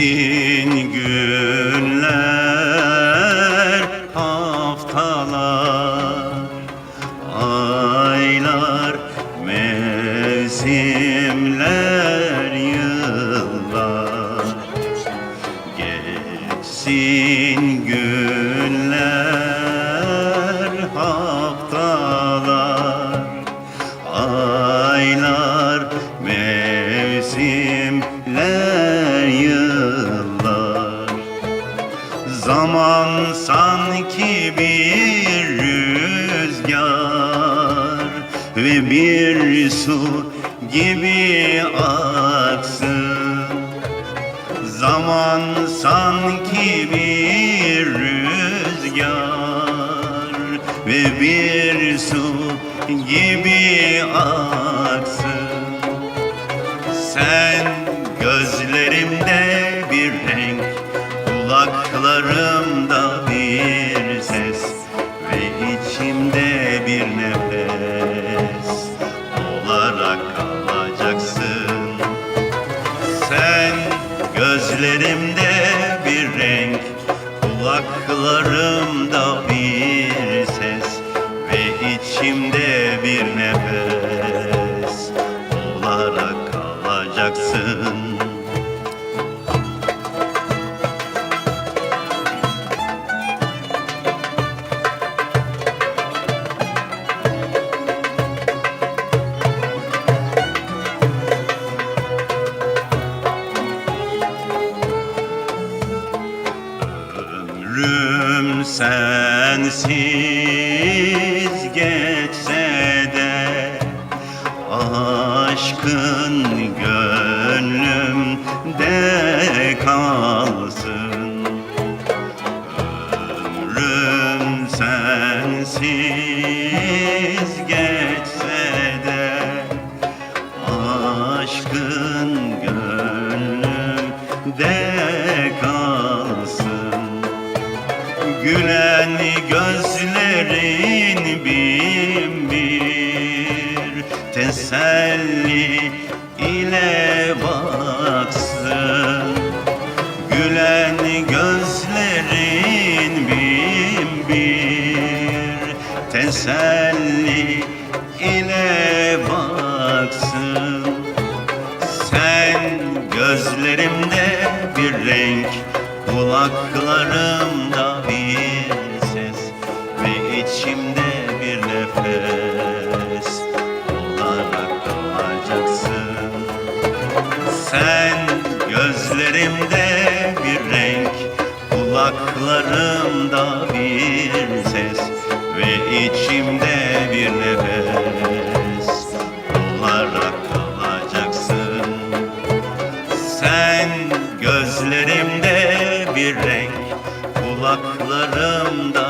Geçsin günler, haftalar, aylar, mevsimler, yıllar. Geçsin günler, haftalar, aylar, Zaman sanki bir rüzgar ve bir su gibi aksın. Zaman sanki bir rüzgar ve bir su gibi aksın. Kulaklarımda bir ses ve içimde bir nefes olarak kalacaksın. Sen gözlerimde bir renk, kulaklarımda sensiz geçse de Aşkın Gülen gözlerin bin bir teselli ile baksın. Gülen gözlerin bin bir teselli sen Gözlerimde bir renk Kulaklarımda bir ses Ve içimde bir nefes Olarak kalacaksın. Sen gözlerimde bir renk Kulaklarımda